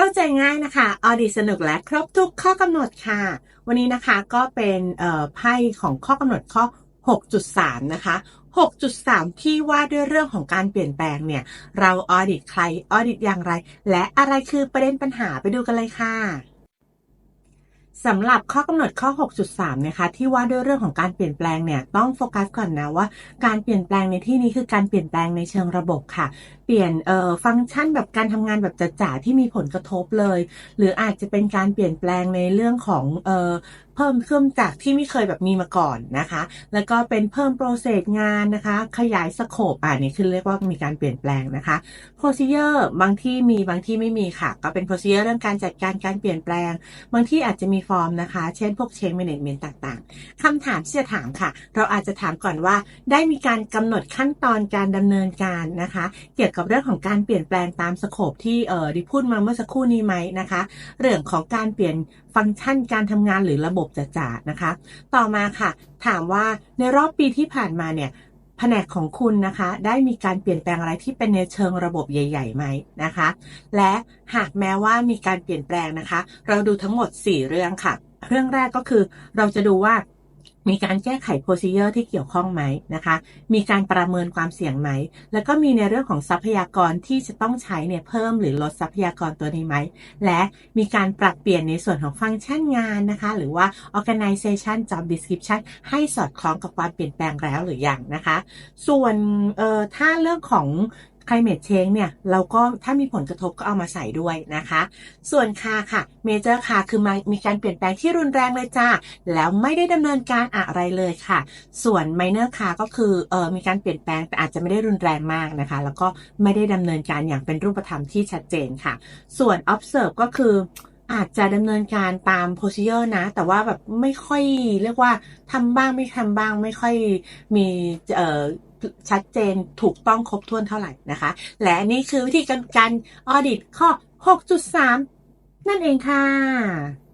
เข้าใจง่ายนะคะ ออดิสนุกและครบทุกข้อกำหนดค่ะ วันนี้นะคะก็เป็นไพ่ของข้อกำหนดข้อ 6.3 นะคะ 6.3 ที่ว่าด้วยเรื่องของการเปลี่ยนแปลงเนี่ย เราออดิตใคร ออดิตอย่างไร และอะไรคือประเด็นปัญหาไปดูกันเลยค่ะ สำหรับข้อกำหนดข้อ 6.3 นะคะ ที่ว่าด้วยเรื่องของการเปลี่ยนแปลงเนี่ยต้องโฟกัสก่อนนะว่า การเปลี่ยนแปลงในที่นี้คือการเปลี่ยนแปลงในเชิงระบบค่ะ เปลี่ยนเอ่อฟังก์ชันแบบการทำงานแบบจ๋าๆที่มีผลกระทบเลย หรืออาจจะเป็นการเปลี่ยนแปลงในเรื่องของเอ่อ เพิ่มเครื่องจากที่ไม่เคยแบบมีมาก่อนนะคะ แล้วก็เป็นเพิ่มโปรเซสงานนะคะ ขยายสโคปอ่านี่คือเรียกว่ามีการเปลี่ยนแปลงนะคะ procedure บางที่มีบางที่ไม่มีค่ะ ก็เป็น procedure เรื่องการจัดการการเปลี่ยนแปลง บางที่อาจจะมีฟอร์มนะคะ เช่นพวก change management ต่างๆคำถามที่จะถามค่ะ เราอาจจะถามก่อนว่า ได้มีการกำหนดขั้นตอนการดำเนินการนะคะ เกี่ยวกับเรื่องของการเปลี่ยนแปลงตามสโคปที่เอ่อด้พูดมาเมื่อสักครู่นี้ไหมนะคะ เรื่องของการเปลี่ยนฟังก์ชันการทำงานหรือระบบจ๋าๆนะคะ ต่อมาค่ะ ถามว่าในรอบปีที่ผ่านมาเนี่ยแผนกของคุณนะคะได้มีการเปลี่ยนแปลงอะไรที่เป็นในเชิงระบบใหญ่ๆไหมนะคะ และหากแม้ว่ามีการเปลี่ยนแปลงนะคะ เราดูทั้งหมด 4 เรื่องค่ะ เรื่องแรกก็คือเราจะดูว่า มีการแก้ไข procedure ที่เกี่ยวข้องไหมนะคะ มีการประเมินความเสี่ยงไหม แล้วก็มีในเรื่องของทรัพยากรที่จะต้องใช้เนี่ยเพิ่มหรือลดทรัพยากรตัวนี้ไหม และมีการปรับเปลี่ยนในส่วนของฟังก์ชันงานนะคะ หรือว่า organization job description ให้สอดคล้องกับความเปลี่ยนแปลงแล้วหรือยังนะคะ ส่วนเอ่อถ้าเรื่องของ climate change เนี่ยเราก็ถ้ามีผลกระทบก็เอามาใส่ด้วยนะคะ ส่วนคาค่ะ major คาคือมามีการเปลี่ยนแปลงที่รุนแรงเลยจ้าแล้วไม่ได้ดำเนินการอะไรเลยค่ะ ส่วน minor คาก็คือเออมีการเปลี่ยนแปลงแต่อาจจะไม่ได้รุนแรงมากนะคะ แล้วก็ไม่ได้ดำเนินการอย่างเป็นรูปธรรมที่ชัดเจนค่ะ ส่วน observe ก็คืออาจจะดำเนินการตาม p r o c e d u r นะ แต่ว่าแบบไม่ค่อยเรียกว่าทำบ้างไม่ทำบ้างไม่ค่อยมีเอ่อ ชัดเจนถูกต้องครบถ้วนเท่าไหร่นะคะ และนี่คือวิธีการการออดิตข้อ 6.3 นั่นเองค่ะ